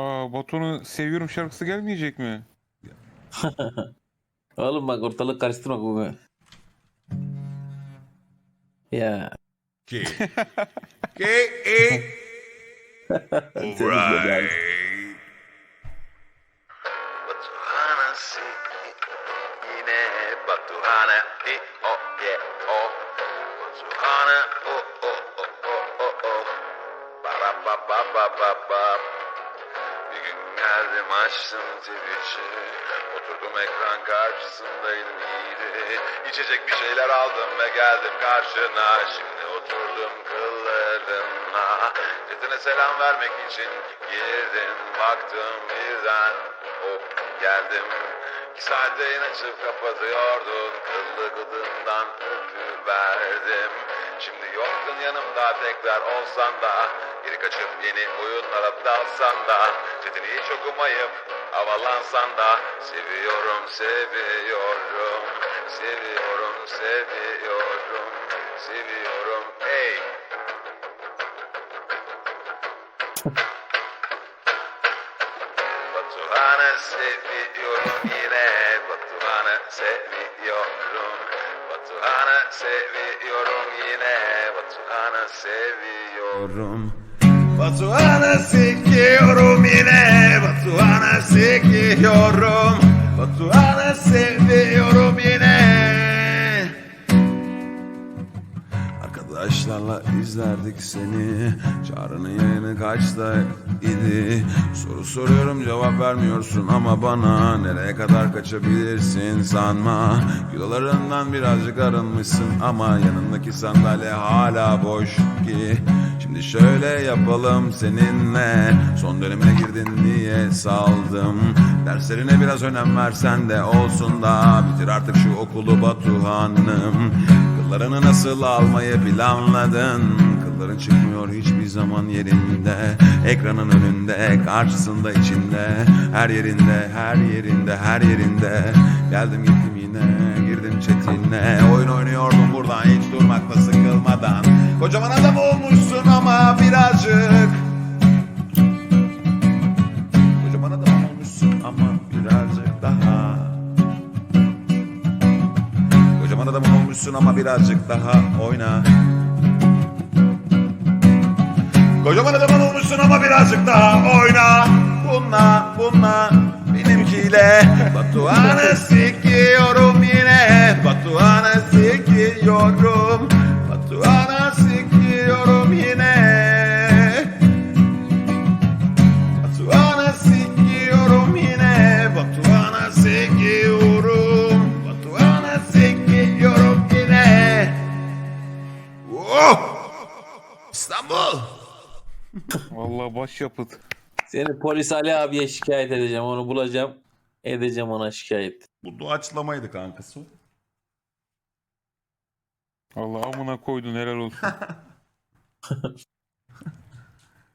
Aa Batu'nun seviyorum şarkısı gelmeyecek mi? Oğlum bak ortalık karıştırma bu. Ya. K. K. E. Alright. Batuhana si yine Batuhana i o ye o Batuhana o o o o o o Ba ba ba ba ba ba Bir gün geldim açtım Twitch'i. Oturdum ekran karşısındaydım iyiydi İçecek bir şeyler aldım ve geldim karşına. Şimdi oturdum kıllarına. Chatine selam vermek için girdim. Baktım birden hop geldim İki yayın açıp kapatıyordun Kıllı gıdından öpüverdim Şimdi yoktun yanımda tekrar olsan da Geri kaçıp yeni oyunlara dalsan da Chatini hiç okumayıp havalansan da Seviyorum, seviyorum Seviyorum, seviyorum Seviyorum, ey Batuhan'ı seviyorum yine Batuhan'ı seviyorum. Batuhan'ı seviyorum yine Batuhan'ı seviyorum. Batuhan'ı seviyorum yine Batuhan'ı seviyorum. Batuhan'ı Arkadaşlarla izlerdik seni. Çağrı'nın yayını kaçta idi? Soru soruyorum cevap vermiyorsun ama bana Nereye kadar kaçabilirsin sanma. Kilolarından birazcık arınmışsın ama Yanındaki sandalye hala boş ki. Şimdi şöyle yapalım seninle. Son dönemine girdin diye saldım. Derslerine biraz önem versen de olsun da. Bitir artık şu okulu Batuhan'ım Kıllarını nasıl almayı planladın? Kılların çıkmıyor hiçbir zaman yerinde. Ekranın önünde, karşısında, içinde. Her yerinde, her yerinde, her yerinde. Geldim gittim yine, girdim chatine Oyun oynuyordum buradan hiç durmakla sıkılmadan. Kocaman adam Kocaman adam olmuşsun ama birazcık daha oyna. Kocaman adam olmuşsun ama birazcık daha oyna. Bununla bununla benimkiyle. Batuhan'ı sikiyorum yine. Batuhan'ı sikiyorum. Batuhan'ı sikiyorum yine. Batuhan'ı sikiyorum yine. Batuhan'ı İstanbul! Vallahi başyapıt. Seni polis Ali abiye şikayet edeceğim. Onu bulacağım. Edeceğim ona şikayet. Bu doğaçlamaydı kankası. Vallahi amına koydun helal olsun.